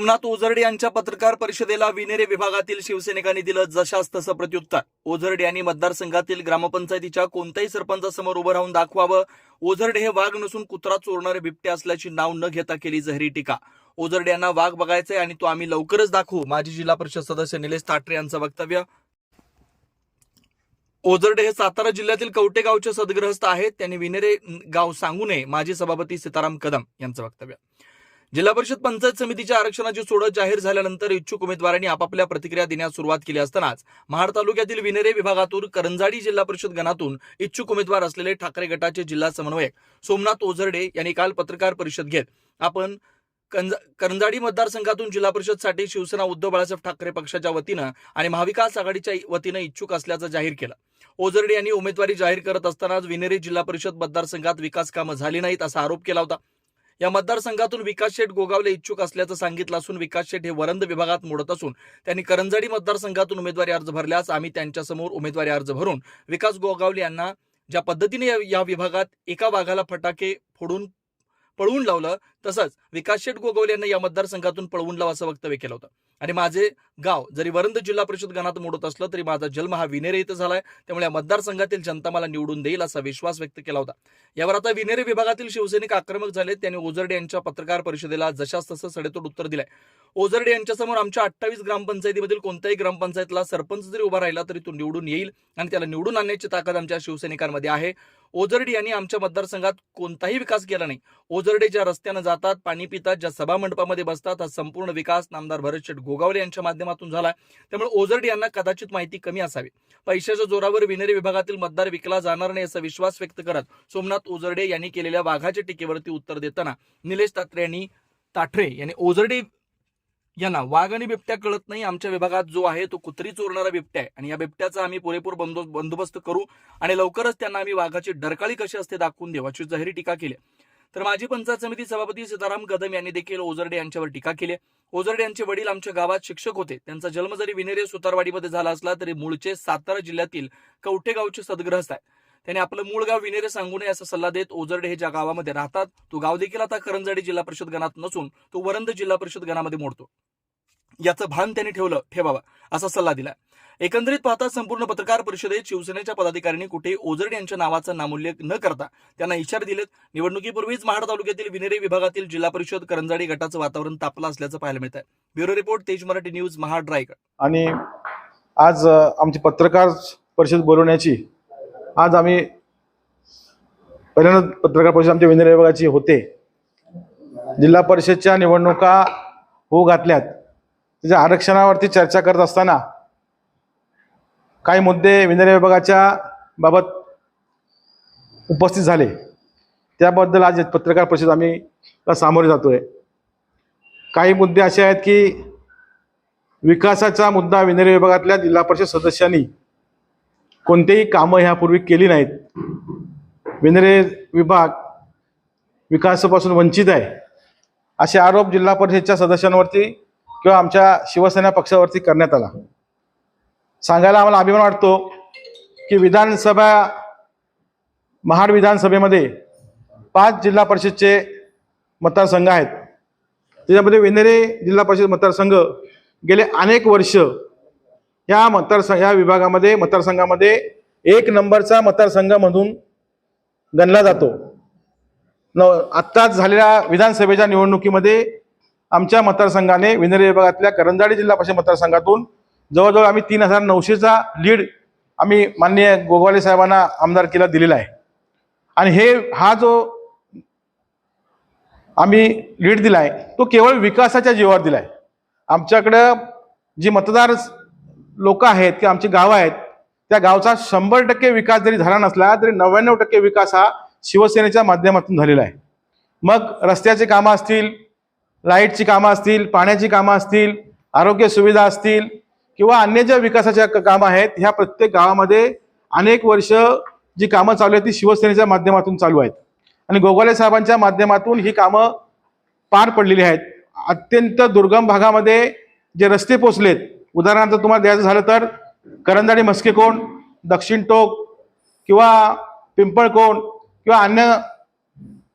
सोमनाथ ओझरडे यांच्या पत्रकार परिषदेला विनेरे विभागातील शिवसैनिकांनी दिलं जशास तसं प्रत्युत्तर. ओझरडे यांनी मतदारसंघातील ग्रामपंचायतीच्या कोणत्याही सरपंचासमोर उभं राहून दाखवावं. ओझरडे हे वाघ नसून कुत्रा चोरणारे बिबटे असल्याची नाव न घेता केली जहरी टीका. ओझरडे यांना वाघ बघायचंय आणि तो आम्ही लवकरच दाखवू. माजी जिल्हा परिषद सदस्य निलेश ताटरे यांचं वक्तव्य. ओझरडे हे सातारा जिल्ह्यातील कवटे गावचे सदग्रहस्थ आहेत. त्यांनी विनेरे गाव सांगू नये. माजी सभापती सीताराम कदम यांचं वक्तव्य. जिल्हा परिषद पंचायत समितीच्या आरक्षणाची सोडत जाहीर झाल्यानंतर इच्छुक उमेदवारांनी आपापल्या प्रतिक्रिया देण्यास सुरुवात केली असतानाच महाड तालुक्यातील विनेरे विभागातून करंजाडी जिल्हा परिषद गणातून इच्छुक उमेदवार असलेले ठाकरे गटाचे जिल्हा समन्वयक सोमनाथ ओझरडे यांनी काल पत्रकार परिषद घेत. आपण करंजाडी मतदारसंघातून जिल्हा परिषदसाठी शिवसेना उद्धव बाळासाहेब ठाकरे पक्षाच्या वतीनं आणि महाविकास आघाडीच्या वतीनं इच्छुक असल्याचं जाहीर केलं. ओझरडे यांनी उमेदवारी जाहीर करत असतानाच विनेरे जिल्हा परिषद मतदारसंघात विकास कामं झाली नाहीत असा आरोप केला होता. या मतदारसंघातून विकास शेठ गोगावले इच्छुक असल्याचं सांगितलं असून विकास शेठ हे वरंद विभागात मोडत असून त्यांनी करंजाडी मतदारसंघातून उमेदवारी अर्ज भरल्यास आम्ही त्यांच्यासमोर उमेदवारी अर्ज भरून विकास गोगावले यांना ज्या पद्धतीने या- विभागात एका वाघाला फटाके फोडून पळवून लावलं तसंच विकास शेठ गोगवले यांना या मतदारसंघातून पळवून लावा असं वक्तव्य केलं होतं. आणि माझे गाव जरी वरंद जिल्हा परिषद गणात मोडत असलं तरी माझा जन्म हा विनेरे इथं झालाय. त्यामुळे या मतदारसंघातील जनता मला निवडून देईल असा विश्वास व्यक्त केला होता. यावर आता विनेरे विभागातील शिवसैनिक आक्रमक झाले त्यांनी ओझरडे यांच्या पत्रकार परिषदेला जशास तसं सडेतोड उत्तर दिलंय. ओझरडे यांच्यासमोर आमच्या अठ्ठावीस ग्रामपंचायतीमधील कोणत्याही ग्रामपंचायतला सरपंच जरी उभा राहिला तरी तो निवडून येईल आणि त्याला निवडून आणण्याची ताकद आमच्या शिवसैनिकांमध्ये आहे. ओझरडे यांनी आमच्या मतदारसंघात कोणताही विकास केला नाही. ओझरडे ज्या रस्त्यानं जातात पाणी पितात ज्या सभामंडपामध्ये बसतात हा संपूर्ण विकास नामदार भरत शेठ गोगावले यांच्या माध्यमात माध्यमातून झाला त्यामुळे ओझरडे यांना कदाचित माहिती कमी असावी. पैशाच्या जोरावर विनेरी विभागातील मतदार विकला जाणार नाही असा विश्वास व्यक्त करत सोमनाथ ओझरडे यांनी केलेल्या वाघाच्या टीकेवरती उत्तर देताना निलेश तात्रे यांनी ताठरे यांनी ओझरडे यांना वाघ आणि बिबट्या कळत नाही. आमच्या विभागात जो आहे तो कुत्री चोरणारा बिबट्या आहे. आणि या बिबट्याचा आम्ही पुरेपूर बंदोबस्त करू आणि लवकरच त्यांना आम्ही वाघाची डरकाळी कशी असते दाखवून देऊ अशी जाहीर टीका केली तर माजी पंचायत समिती सभापती सीताराम कदम यांनी देखील ओझरडे यांच्यावर टीका केली ओझरडे यांचे वडील आमच्या गावात शिक्षक होते. त्यांचा जन्म जरी विनेरे सुतारवाडीमध्ये झाला असला तरी मूळचे सातारा जिल्ह्यातील कवठे गावचे सदग्रहस्थ आहे त्यांनी आपलं मूळ गाव विनेरे सांगू नये असा सल्ला देत ओझरडे हे ज्या गावामध्ये राहतात तो गाव देखील आता करंजाडी जिल्हा परिषद गणात नसून तो वरंद जिल्हा परिषद गणामध्ये मोडतो. याचं भान त्यांनी ठेवलं ठेवावं असा सल्ला दिला एकंदरीत पाहता संपूर्ण पत्रकार परिषदेत शिवसेनेच्या पदाधिकाऱ्यांनी कुठे ओझरडे यांच्या नावाचा नामोल्लेख न करता त्यांना इशारे दिलेत. निवडणुकीपूर्वीच महाड तालुक्यातील विनेरे विभागातील जिल्हा परिषद करंजाडी गटाचं वातावरण तापलं असल्याचं पाहायला मिळत आहे ब्युरो रिपोर्ट तेज मराठी न्यूज महाड रायगड. आणि आज आमची पत्रकार परिषद बोलवण्याची आज आम्ही पहिल्यांदा पत्रकार परिषद आमच्या विनेरे विभागाची होते. जिल्हा परिषदच्या निवडणुका होऊ घातल्यात. त्याच्या आरक्षणावरती चर्चा करत असताना काही मुद्दे विनर विभागाच्या बाबत उपस्थित झाले. त्याबद्दल आज पत्रकार परिषद आम्ही सामोरे जातोय. काही मुद्दे असे आहेत की विकासाचा मुद्दा विनेरे विभागातल्या जिल्हा परिषद सदस्यांनी कोणतेही कामं ह्यापूर्वी केली नाहीत. विनरे विभाग विकासापासून वंचित आहे. असे आरोप जिल्हा परिषदच्या सदस्यांवरती किंवा आमच्या शिवसेना पक्षावरती करण्यात आला. सांगायला आम्हाला अभिमान वाटतो की विधानसभा महाड विधानसभेमध्ये पाच जिल्हा परिषदचे मतदारसंघ आहेत. त्याच्यामध्ये विनेरे जिल्हा परिषद मतदारसंघ गेले अनेक वर्ष या मतदारसंघ या विभागामध्ये मतदारसंघामध्ये एक नंबरचा मतदारसंघ म्हणून गणला जातो. न आत्ताच झालेल्या विधानसभेच्या निवडणुकीमध्ये आमच्या मतदारसंघाने विनेरे विभागातल्या करंजाडी जिल्हा परिषद मतदारसंघातून जवळजवळ आम्ही तीन हजार नऊशेचा लीड आम्ही माननीय गोगवाले साहेबांना आमदारकीला दिलेला आहे. आणि हे हा जो आम्ही लीड दिला आहे तो केवळ विकासाच्या जीवावर आहे आमच्याकडं जी मतदार लोक आहेत किंवा आमची गावं आहेत त्या गावचा शंभर टक्के विकास जरी झाला नसला तरी नव्याण्णव टक्के विकास हा शिवसेनेच्या माध्यमातून झालेला आहे. मग रस्त्याची कामं असतील लाईटची कामं असतील पाण्याची कामं असतील आरोग्य सुविधा असतील किंवा अन्य ज्या विकासाच्या काम कामं आहेत ह्या प्रत्येक गावामध्ये अनेक वर्ष जी कामं चालू आहेत ती शिवसेनेच्या माध्यमातून चालू आहेत. आणि गोगावले साहेबांच्या माध्यमातून ही कामं पार पडलेली आहेत. अत्यंत दुर्गम भागामध्ये जे रस्ते पोचलेत उदाहरणार्थ तुम्हाला द्यायचं झालं तर करंदाडी मस्केकोण दक्षिण टोक किंवा पिंपळकोण किंवा अन्य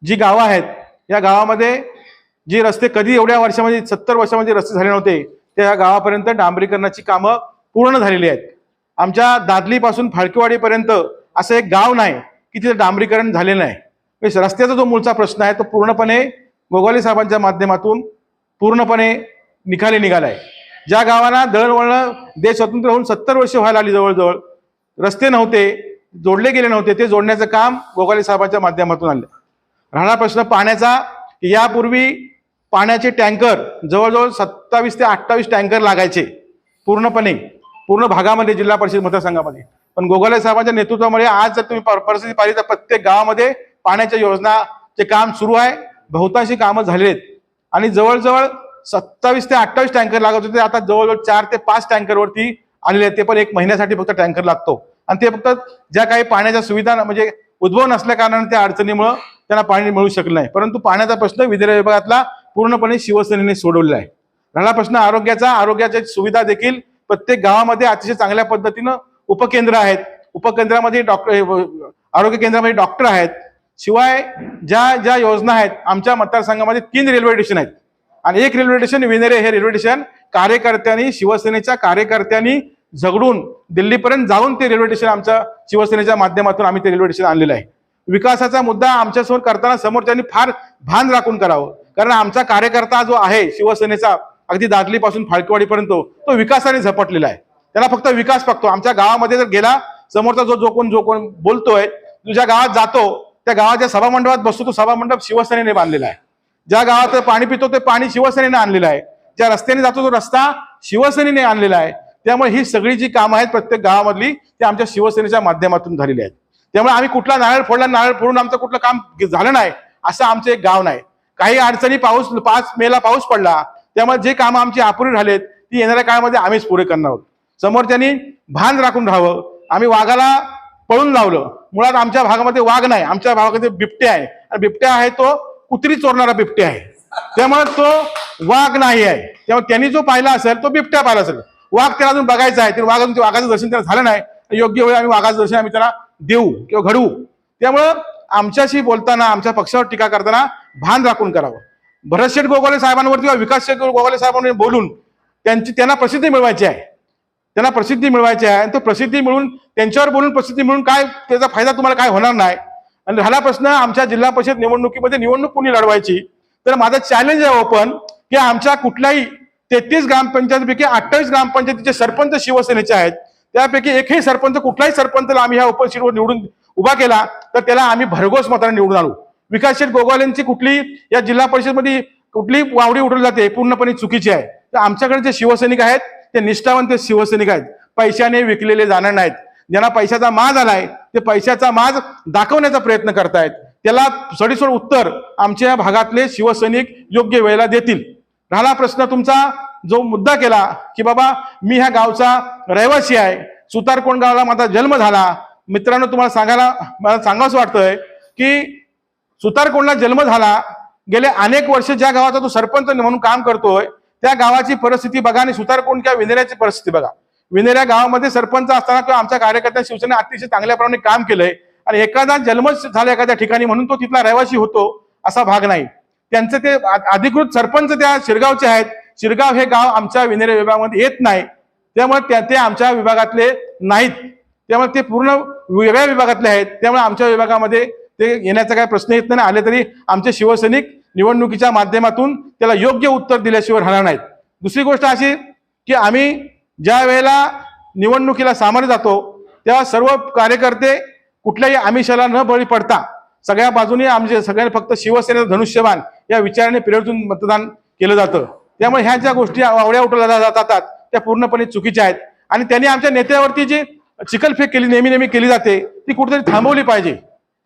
जी गावं आहेत या गावामध्ये जे रस्ते कधी एवढ्या वर्षामध्ये सत्तर वर्षामध्ये रस्ते झाले नव्हते त्या गावापर्यंत डांबरीकरणाची कामं पूर्ण झालेली आहेत. आमच्या दादलीपासून फाळकेवाडीपर्यंत असं एक गाव नाही की तिथे डांबरीकरण झालेलं नाही. म्हणजे रस्त्याचा जो मूळचा प्रश्न आहे तो पूर्णपणे गोगवाले साहेबांच्या माध्यमातून पूर्णपणे निकाली निघाला आहे ज्या गावांना दळणवळण देश स्वतंत्र होऊन सत्तर वर्ष व्हायला आली जवळजवळ रस्ते नव्हते जोडले गेले नव्हते ते जोडण्याचं काम गोगावले साहेबांच्या माध्यमातून आलं. राहणार प्रश्न पाण्याचा यापूर्वी पाण्याचे टँकर जवळजवळ सत्तावीस ते अठ्ठावीस टँकर लागायचे. पूर्णपणे पूर्ण भागामध्ये जिल्हा परिषद मतदारसंघामध्ये. पण गोगावले साहेबांच्या नेतृत्वामुळे आज जर तुम्ही परिस्थिती पाहिली तर प्रत्येक गावामध्ये पाण्याच्या योजनाचे काम सुरू आहे. बहुतांशी कामं झालेली आहेत आणि जवळजवळ सत्तावीस ते अठ्ठावीस टँकर लागत होते. आता जवळजवळ चार ते पाच टँकरवरती आलेले आहेत. ते पण एक महिन्यासाठी फक्त टँकर लागतो. आणि ते फक्त ज्या काही पाण्याच्या सुविधा म्हणजे उद्भव नसल्या कारणाने त्या अडचणीमुळं त्यांना पाणी मिळू शकलं नाही. परंतु पाण्याचा प्रश्न विदर्भ विभागातला पूर्णपणे शिवसेनेने सोडवलेला आहे. राहिला प्रश्न आरोग्याचा आरोग्याच्या सुविधा देखील प्रत्येक गावामध्ये अतिशय चांगल्या पद्धतीनं उपकेंद्र आहेत. उपकेंद्रामध्ये डॉक्टर आरोग्य केंद्रामध्ये डॉक्टर आहेत. शिवाय ज्या ज्या योजना आहेत आमच्या मतदारसंघामध्ये तीन रेल्वे स्टेशन आहेत. आणि एक रेल्वे स्टेशन विनेरे हे रेल्वे स्टेशन कार्यकर्त्यांनी शिवसेनेच्या कार्यकर्त्यांनी झगडून दिल्लीपर्यंत जाऊन ते रेल्वे स्टेशन आमच्या शिवसेनेच्या माध्यमातून आम्ही ते रेल्वे स्टेशन आणलेलं आहे. विकासाचा मुद्दा आमच्यासमोर करताना समोरच्यांनी फार भान राखून करावं. कारण आमचा कार्यकर्ता जो आहे शिवसेनेचा अगदी दादलीपासून फाळकेवाडीपर्यंत तो विकासाने झपटलेला आहे. त्याला फक्त विकास बघतो आमच्या गावामध्ये जर गेला समोरचा जो जो कोण जो कोण बोलतोय तुझ्या गावात जातो त्या गावाच्या सभामंडपात बसतो तो सभामंडप शिवसेनेने बांधलेला आहे. ज्या गावात पाणी पितो ते पाणी शिवसेनेने आणलेलं आहे. ज्या रस्त्याने जातो तो रस्ता शिवसेनेने आणलेला आहे. त्यामुळे ही सगळी जी कामं आहेत प्रत्येक गावामधली ती आमच्या शिवसेनेच्या माध्यमातून झालेली आहेत. त्यामुळे आम्ही कुठला नारळ फोडला नारळ फोडून आमचं कुठलं काम झालं नाही असं आमचं एक गाव नाही. काही अडचणी पाऊस पाच मेला पाऊस पडला त्यामुळे जे कामं आमची अपुरी राहिलेत ती येणाऱ्या काळामध्ये आम्हीच पुरे करणार आहोत. समोरच्यांनी भान राखून राहावं. आम्ही वाघाला पळून लावलं. मुळात आमच्या भागामध्ये वाघ नाही आमच्या भागामध्ये बिबट्या आहे. आणि बिबट्या आहे तो कुत्री चोरणारा बिबट्या आहे. त्यामुळे तो वाघ नाही आहे. त्यामुळे त्यांनी जो पाहिला असेल तो बिबट्या पाहिला असेल. वाघ त्याला अजून बघायचा आहे. तर वाघ अजून ते वाघाचं दर्शन त्याला झालं नाही. योग्य वेळी आम्ही वाघाचं दर्शन आम्ही त्याला देऊ किंवा घडवू. त्यामुळं आमच्याशी बोलताना आमच्या पक्षावर टीका करताना भान राखून करावं. भरतशेठ गोगावले साहेबांवर किंवा विकास शेठ गोगावले साहेबांवर बोलून त्यांची त्यांना प्रसिद्धी मिळवायची आहे. त्यांना प्रसिद्धी मिळवायची आहे. आणि तो प्रसिद्धी मिळून त्यांच्यावर बोलून प्रसिद्धी मिळून काय त्याचा फायदा तुम्हाला काय होणार नाही? आणि राहिला प्रश्न आमच्या जिल्हा परिषद निवडणुकीमध्ये निवडणूक कुणी लढवायची? तर माझा चॅलेंज आहे ओपन की आमच्या कुठल्याही तेहतीस ग्रामपंचायतीपैकी अठ्ठावीस ग्रामपंचायतीचे सरपंच शिवसेनेचे आहेत. त्यापैकी एकही सरपंच कुठलाही सरपंचला आम्ही ह्या उपसीटवर निवडून उभा केला तर त्याला आम्ही भरघोस मताने निवडून आणू. विकास शेठ कुठली या जिल्हा परिषदमध्ये कुठली वावडी उठवली जाते पूर्णपणे चुकीची आहे. तर आमच्याकडे जे शिवसैनिक आहेत ते निष्ठावंत शिवसैनिक आहेत. पैशाने विकलेले जाणार नाहीत. ज्यांना पैशाचा माज आलाय ते पैशाचा माज दाखवण्याचा प्रयत्न करतायत. त्याला सडीसोड उत्तर आमच्या या भागातले शिवसैनिक योग्य वेळेला देतील. राहिला प्रश्न तुमचा जो मुद्दा केला की बाबा मी ह्या गावचा रहिवासी आहे. सुतारकोण गावाला माझा जन्म झाला. मित्रांनो तुम्हाला सांगायला मला सांगावंच वाटतंय की सुतारकोंडला जन्म झाला. गेले अनेक वर्ष ज्या गावाचा तो सरपंच म्हणून काम करतोय त्या गावाची परिस्थिती बघा आणि सुतारकोंड किंवा विनेऱ्याची परिस्थिती बघा. विनेऱ्या गावामध्ये सरपंच असताना किंवा आमच्या कार्यकर्त्या शिवसेने अतिशय चांगल्या प्रमाणे काम केलंय आणि एखादा जन्मच झाला एखाद्या ठिकाणी म्हणून तो तिथला रहिवासी होतो असा भाग नाही. त्यांचं ते अधिकृत सरपंच त्या शिरगावचे आहेत. शिरगाव हे गाव आमच्या विनेरे विभागामध्ये येत नाही. त्यामुळे त्या ते आमच्या विभागातले नाहीत. त्यामुळे ते पूर्ण वेगळ्या विभागातले आहेत. त्यामुळे आमच्या विभागामध्ये ते येण्याचा काय प्रश्न येत नाही. आले तरी आमचे शिवसैनिक निवडणुकीच्या माध्यमातून त्याला योग्य उत्तर दिल्याशिवाय राहणार नाहीत. दुसरी गोष्ट अशी की आम्ही ज्या वेळेला निवडणुकीला सामोरे जातो तेव्हा सर्व कार्यकर्ते कुठल्याही आमिषाला न बळी पडता सगळ्या बाजूने आमचे सगळ्यांनी फक्त शिवसेनेचं धनुष्यबाण या विचाराने प्रेरितून मतदान केलं जातं. त्यामुळे ह्या ज्या गोष्टी आवड्या उठवल्या जातात त्या पूर्णपणे चुकीच्या आहेत. आणि त्यांनी आमच्या नेत्यावरती जी चिकलफेक केली नेहमी नेहमी केली जाते ती कुठेतरी थांबवली पाहिजे.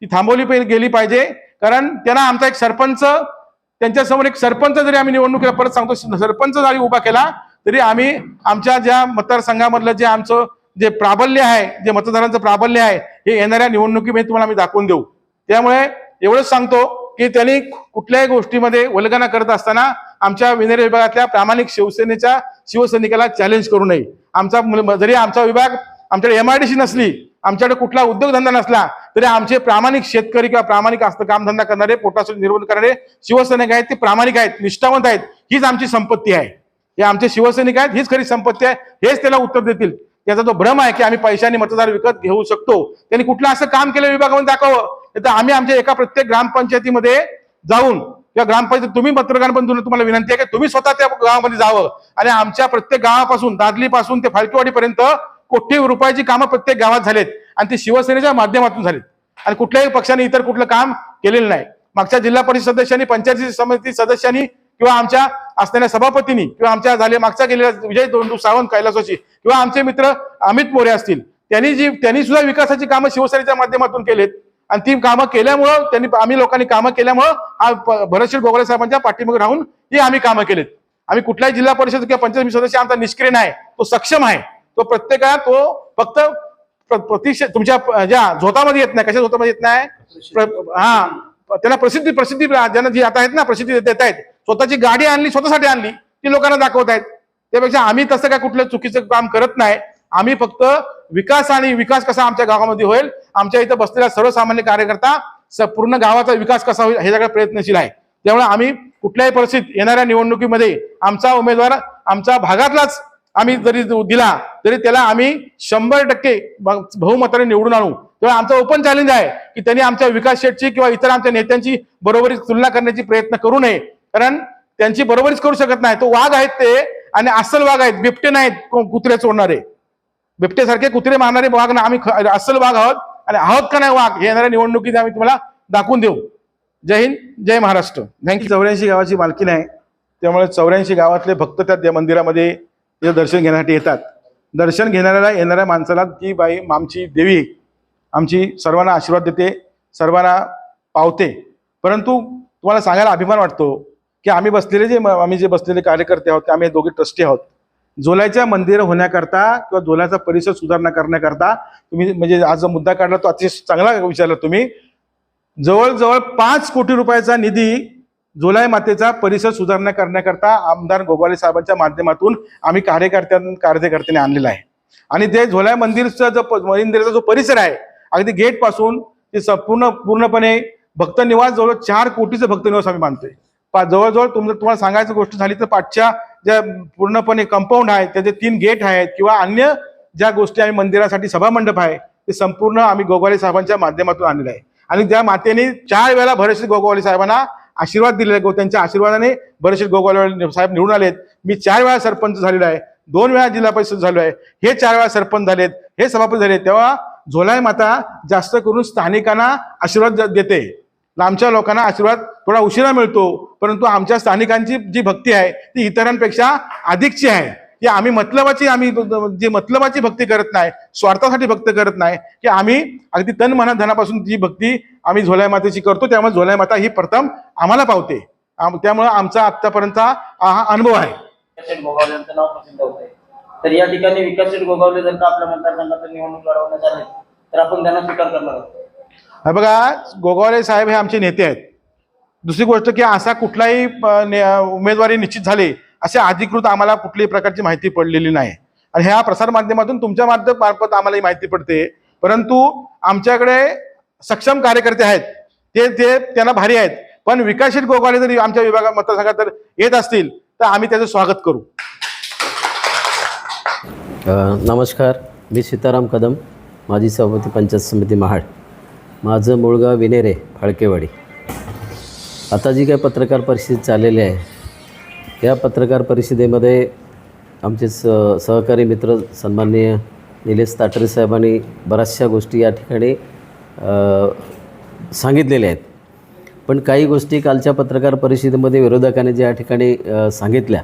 ती थांबवली पाहिजे गेली पाहिजे. कारण त्यांना आमचा एक सरपंच त्यांच्यासमोर एक सरपंच जरी आम्ही निवडणुकीला परत सांगतो सरपंच जरी उभा केला तरी आम्ही आमच्या ज्या मतदारसंघामधलं जे आमचं जे प्राबल्य आहे जे मतदारांचं प्राबल्य आहे हे येणाऱ्या निवडणुकीमध्ये तुम्हाला आम्ही दाखवून देऊ. त्यामुळे एवढंच सांगतो की त्यांनी कुठल्याही गोष्टीमध्ये वल्गना करत असताना आमच्या विनेर विभागातल्या प्रामाणिक शिवसेनेच्या शिवसैनिकाला चॅलेंज करू नये. आमचा मुल- जरी आमचा विभाग आमच्याकडे एमआयडीसी नसली आमच्याकडे कुठला उद्योगधंदा नसला तरी आमचे प्रामाणिक शेतकरी किंवा प्रामाणिक असतं कामधंदा करणारे पोटासाठी निर्माण करणारे शिवसैनिक आहेत ते प्रामाणिक आहेत निष्ठावंत आहेत हीच आमची संपत्ती आहे. हे आमचे शिवसैनिक आहेत हीच खरी संपत्ती आहे हेच त्याला उत्तर देतील. त्याचा जो भ्रम आहे की आम्ही पैशाने मतदार विकत घेऊ शकतो त्यांनी कुठलं असं काम केलं विभागामध्ये दाखवावं? तर आम्ही आमच्या एका प्रत्येक ग्रामपंचायतीमध्ये जाऊन किंवा ग्रामपंचायत तुम्ही पत्रकारांबंधून तुम्हाला विनंती आहे की तुम्ही स्वतः त्या गावामध्ये जावं. आणि आमच्या प्रत्येक गावापासून दादलीपासून ते फाळकेवाडीपर्यंत कोटी रुपयाची कामं प्रत्येक गावात झालेत. आणि ती शिवसेनेच्या माध्यमातून झालीत. आणि कुठल्याही पक्षाने इतर कुठलं काम केलेलं नाही. मागच्या जिल्हा परिषद सदस्यांनी पंचायत समिती सदस्यांनी किंवा आमच्या असणाऱ्या सभापतींनी किंवा आमच्या झाले मागच्या गेलेल्या विजय दोंडू सावंत कैलासोची किंवा आमचे मित्र अमित मोरे असतील त्यांनी जी त्यांनी सुद्धा विकासाची कामं शिवसेनेच्या माध्यमातून केलेत. आणि ती कामं केल्यामुळं त्यांनी आम्ही लोकांनी कामं केल्यामुळं हा भरतशील गोगले साहेबांच्या पाठीमागे राहून ही आम्ही कामं केलेत. आम्ही कुठल्याही जिल्हा परिषद किंवा पंचायत सदस्य आमचा निष्क्रिय नाही तो सक्षम आहे. तो प्रत्येकाला तो फक्त प्र- प्रतीक्ष तुमच्या ज्या झोतामध्ये येत नाही कशा झोतामध्ये येत नाही हा त्यांना प्रसिद्धी प्रसिद्धी ज्यांना जी आता आहेत ना प्रसिद्धी देत आहेत स्वतःची गाडी आणली स्वतःसाठी आणली ती लोकांना दाखवत आहेत त्यापेक्षा आम्ही तसं काय कुठलं चुकीचं काम करत नाही. आम्ही फक्त विकास आणि विकास कसा आमच्या गावामध्ये होईल आमच्या इथं बसलेला सर्वसामान्य कार्यकर्ता स- पूर्ण गावाचा विकास कसा होईल हे सगळं प्रयत्नशील आहे. त्यामुळे आम्ही कुठल्याही परिस्थितीत येणाऱ्या निवडणुकीमध्ये आमचा उमेदवार आमच्या भागातलाच आम्ही जरी दिला तरी त्याला आम्ही शंभर टक्के बहुमताने निवडून आणू. तेव्हा आमचं ओपन चॅलेंज आहे की त्यांनी आमच्या विकास शेटची किंवा इतर आमच्या नेत्यांची बरोबरी तुलना करण्याची प्रयत्न करू नये. कारण त्यांची बरोबरीच करू शकत नाही. तो वाघ आहेत ते आणि अस्सल वाघ आहेत. बिबटे नाहीत कुत्रे चोडणारे बिबटेसारखे कुत्रे मारणारे वाघ ना आम्ही अस्सल वाघ आहोत आणि आहोत का नाही वाघ हे येणाऱ्या निवडणुकीत आम्ही तुम्हाला दाखवून देऊ. जय हिंद जय महाराष्ट्र. थँक्यू चौऱ्याऐंशी गावाची मालकी नाही. त्यामुळे चौऱ्याऐंशी गावातले भक्त त्या दे- मंदिरामध्ये तिथं दर्शन घेण्यासाठी येतात. दर्शन घेणाऱ्याला येणाऱ्या माणसाला ती बाई आमची देवी आमची सर्वांना आशीर्वाद देते सर्वांना पावते. परंतु तुम्हाला सांगायला अभिमान वाटतो की आम्ही बसलेले जे आम्ही जे बसलेले कार्यकर्ते आहोत ते आम्ही दोघे ट्रस्टी आहोत. झोल्याच्या मंदिर होण्याकरता किंवा झोल्याचा परिसर सुधारणा करण्याकरता तुम्ही म्हणजे आज जो मुद्दा काढला तो अतिशय चांगला विचारला तुम्ही. जवळजवळ पाच कोटी रुपयाचा निधी जोलाई मातेचा परिसर सुधारणा करण्याकरता आमदार गोगवाले साहेबांच्या माध्यमातून आम्ही कार्यकर्त्यां कार्यकर्त्याने आणलेला आहे. आणि ते झोलाय मंदिरचा जो प- मंदिराचा जो परिसर आहे अगदी गेटपासून ते संपूर्ण पूर्णपणे भक्त निवास जवळ चार कोटीचं भक्त निवास आम्ही मानतोय. जवळजवळ तुम तुम्हाला सांगायचं गोष्ट झाली तर पाठच्या ज्या पूर्णपणे कंपाऊंड आहे त्याचे तीन गेट आहेत किंवा अन्य ज्या गोष्टी आम्ही मंदिरासाठी सभामंडप आहे ते संपूर्ण आम्ही गोगवाले साहेबांच्या माध्यमातून आणलेलं आहे. आणि त्या मातेने चार वेळा भरतशील गोगवाले साहेबांना आशीर्वाद दिलेला आहे. त्यांच्या आशीर्वादाने बरेचसे गोगावले साहेब निवडून आलेत. मी चार वेळा सरपंच झालेलो आहे. दोन वेळा जिल्हा परिषद झालो आहे. हे चार वेळा सरपंच झालेत. हे सभापती झाले तेव्हा झोलाई माता जास्त करून स्थानिकांना आशीर्वाद देते. लांबच्या लोकांना आशीर्वाद थोडा उशिरा मिळतो. परंतु आमच्या स्थानिकांची जी भक्ती आहे ती इतरांपेक्षा अधिकची आहे. की आम्ही मतलबाची आम्ही जी मतलबाची भक्ती करत नाही स्वार्थासाठी भक्त करत नाही की आम्ही अगदी तन मना धनापासून जी भक्ती आम्ही झोलाई मातेची करतो त्यामुळे झोलाई माता ही प्रथम आम्हाला पावते. त्यामुळे आमचा आतापर्यंतचा हा अनुभव आहे. तर या ठिकाणी विकासशील गोगावले जर का आपल्या मतदारसंघात निवडणूक लढवण्यात आले तर आपण त्यांना स्वीकार करणार आहोत. बघा गोगावले साहेब हे आमचे नेते आहेत. दुसरी गोष्ट की असा कुठलाही उमेदवारी निश्चित झाली अशा अधिकृत आम्हाला कुठल्याही प्रकारची माहिती पडलेली नाही. आणि ह्या प्रसारमाध्यमातून तुमच्या माध्यम मार्फत आम्हाला ही माहिती पडते. परंतु आमच्याकडे सक्षम कार्यकर्ते आहेत. ते ते त्यांना भारी आहेत. पण विकासशील गोगावले जरी आमच्या विभागात मतदारसंघात जर येत असतील तर आम्ही त्याचं स्वागत करू. नमस्कार. मी सीताराम कदम माजी सभापती पंचायत समिती महाड. माझं मुळगाव विनेरे फाळकेवाडी. आता जी काय पत्रकार परिषद चाललेली आहे या पत्रकार परिषदेमध्ये आमचे स सहकारी मित्र सन्माननीय निलेश ताटरे साहेबांनी बऱ्याचशा गोष्टी या ठिकाणी सांगितलेल्या आहेत. पण काही गोष्टी कालच्या पत्रकार परिषदेमध्ये विरोधकाने ज्या ठिकाणी सांगितल्या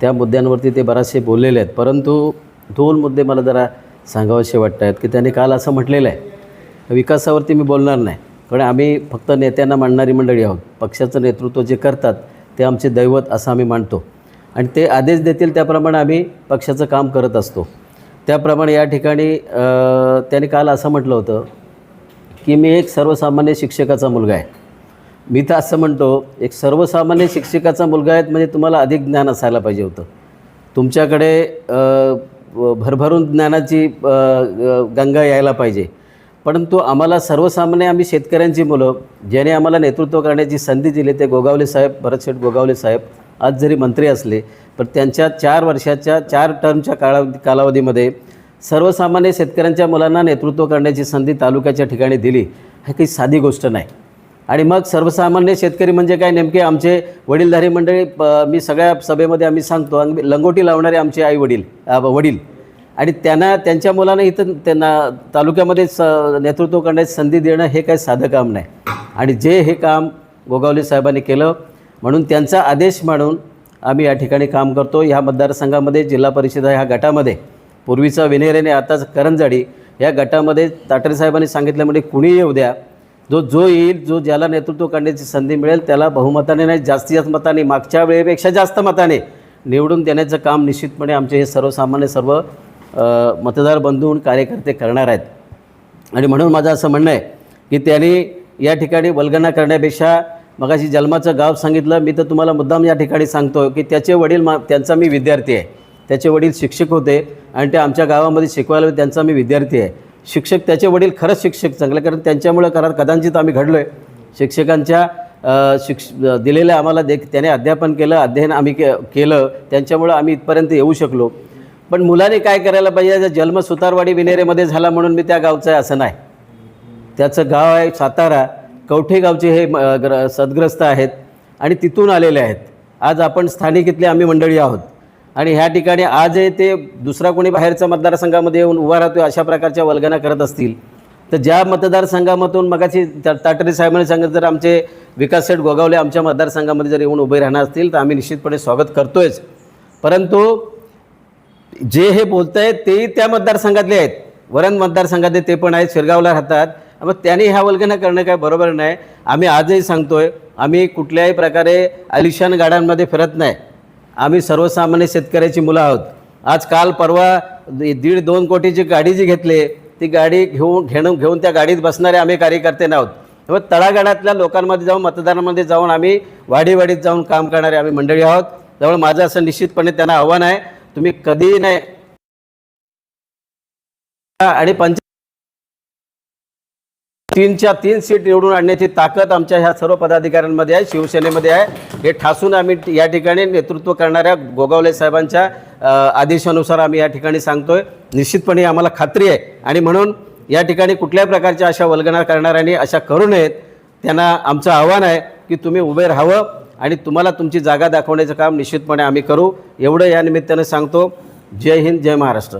त्या मुद्द्यांवरती ते बराचसे बोललेले आहेत. परंतु दोन मुद्दे मला जरा सांगावेसे वाटत आहेत की त्यांनी काल असं म्हटलेलं आहे विकासावरती मी बोलणार नाही. कारण आम्ही फक्त नेत्यांना मांडणारी मंडळी आहोत. पक्षाचं नेतृत्व जे करतात ते आमचे दैवत असं आम्ही मानतो. आणि ते आदेश देतील त्याप्रमाणे आम्ही पक्षाचं काम करत असतो. त्याप्रमाणे या ठिकाणी त्याने त्यांनी काल असं म्हटलं होतं की मी एक सर्वसामान्य शिक्षकाचा मुलगा आहे. मी तर असं म्हणतो एक सर्वसामान्य शिक्षकाचा मुलगा आहे म्हणजे तुम्हाला अधिक ज्ञान असायला पाहिजे होतं. तुमच्याकडे भरभरून ज्ञानाची गंगा यायला पाहिजे. परंतु आम्हाला सर्वसामान्य आम्ही शेतकऱ्यांची मुलं ज्याने आम्हाला नेतृत्व करण्याची संधी दिली ते गोगावले साहेब भरतशेठ गोगावले साहेब आज जरी मंत्री असले पण त्यांच्या चार वर्षाच्या चार टर्मच्या काळा कालावधीमध्ये सर्वसामान्य शेतकऱ्यांच्या मुलांना नेतृत्व करण्याची संधी तालुक्याच्या ठिकाणी दिली ही काही साधी गोष्ट नाही. आणि मग सर्वसामान्य शेतकरी म्हणजे काय? नेमके आमचे वडीलधारी मंडळी मी सगळ्या सभेमध्ये आम्ही सांगतो लंगोटी लावणारे आमचे आई वडील वडील. आणि त्यांना त्यांच्या मुलांना इथं त्यांना तालुक्यामध्ये स नेतृत्व करण्याची संधी देणं हे काही साधं काम नाही. आणि जे हे काम गोगावले साहेबांनी केलं म्हणून त्यांचा आदेश मानून आम्ही या ठिकाणी काम करतो. ह्या मतदारसंघामध्ये जिल्हा परिषद ह्या गटामध्ये. पूर्वीचा विनेरेने आताच करंजाडी या गटामध्ये ताटरे साहेबांनी सांगितल्यामुळे म्हणजे कुणीही येऊ द्या. जो जो येईल जो ज्याला नेतृत्व करण्याची संधी मिळेल त्याला बहुमताने नाही जास्तीत जास्त मताने मागच्या वेळेपेक्षा जास्त मताने निवडून देण्याचं काम निश्चितपणे आमचे हे सर्वसामान्य सर्व मतदार बंधून कार्यकर्ते करणार आहेत. आणि म्हणून माझं असं म्हणणं आहे की त्यांनी या ठिकाणी वल्गना करण्यापेक्षा मगाशी जन्माचं गाव सांगितलं मी तर तुम्हाला मुद्दाम या ठिकाणी सांगतो की त्याचे वडील मा त्यांचा मी विद्यार्थी आहे. त्याचे वडील शिक्षक होते आणि ते आमच्या गावामध्ये शिकवायला त्यांचा मी विद्यार्थी आहे. शिक्षक त्याचे वडील खरंच शिक्षक चांगले कारण त्यांच्यामुळं करार कदाचित आम्ही घडलो आहे शिक्षकांच्या शिक्ष दिलेलं आम्हाला देख त्याने अध्यापन केलं अध्ययन आम्ही के केलं त्यांच्यामुळं आम्ही इथपर्यंत येऊ शकलो. पण मुलाने काय करायला पाहिजे? जर जन्म सुतारवाडी विनेरेमध्ये झाला म्हणून मी त्या गावचं आहे असं नाही. त्याचं गाव आहे सातारा. कवठे गावचे हे म- ग्र सदग्रस्त आहेत आणि तिथून आलेले आहेत. आज आपण स्थानिक इथले आम्ही मंडळी आहोत. आणि ह्या ठिकाणी आज ते दुसरा कोणी बाहेरच्या मतदारसंघामध्ये येऊन उभा राहतो अशा प्रकारच्या वल्गना करत असतील. तर ज्या मतदारसंघामधून मगाशी ताटरे साहेबांनी सांगितलं जर आमचे विकास सेठ गोगावले आमच्या मतदारसंघामध्ये जर येऊन उभे राहणार असतील तर आम्ही निश्चितपणे स्वागत करतोयच. परंतु जे हे बोलत आहेत तेही त्या मतदारसंघातले आहेत. वरण मतदारसंघातले ते पण आहेत शिरगावला राहतात. मग त्यांनी ह्या वल्गना करणं काय बरोबर नाही. आम्ही आजही सांगतोय आम्ही कुठल्याही प्रकारे आलिशान गाड्यांमध्ये फिरत नाही. आम्ही सर्वसामान्य शेतकऱ्याची मुलं आहोत. आज काल परवा दीड दोन कोटीची गाडी जी घेतली ती गाडी घेऊन घेणं घेऊन त्या गाडीत बसणारे आम्ही कार्यकर्ते नाहोत. तेव्हा तळागाळातल्या लोकांमध्ये जाऊन मतदारांमध्ये जाऊन आम्ही वाडीवाडीत जाऊन काम करणारे आम्ही मंडळी आहोत. त्यामुळे माझं असं निश्चितपणे त्यांना आव्हान आहे. तुम्ही कधीही नाही. आणि पंच तीनच्या तीन सीट निवडून आणण्याची ताकद आमच्या ह्या सर्व पदाधिकाऱ्यांमध्ये आहे शिवसेनेमध्ये आहे. हे ठासून आम्ही या ठिकाणी नेतृत्व करणाऱ्या गोगावले साहेबांच्या आदेशानुसार आम्ही या ठिकाणी सांगतोय. निश्चितपणे आम्हाला खात्री आहे. आणि म्हणून या ठिकाणी कुठल्याही प्रकारच्या अशा वल्गना करणाऱ्यांनी अशा करू नयेत. त्यांना आमचं आव्हान आहे की तुम्ही उभे राहावं. आणि तुम्हाला तुमची जागा दाखवण्याचं काम निश्चितपणे आम्ही करू. एवढं या निमित्तानं सांगतो. जय हिंद जय महाराष्ट्र.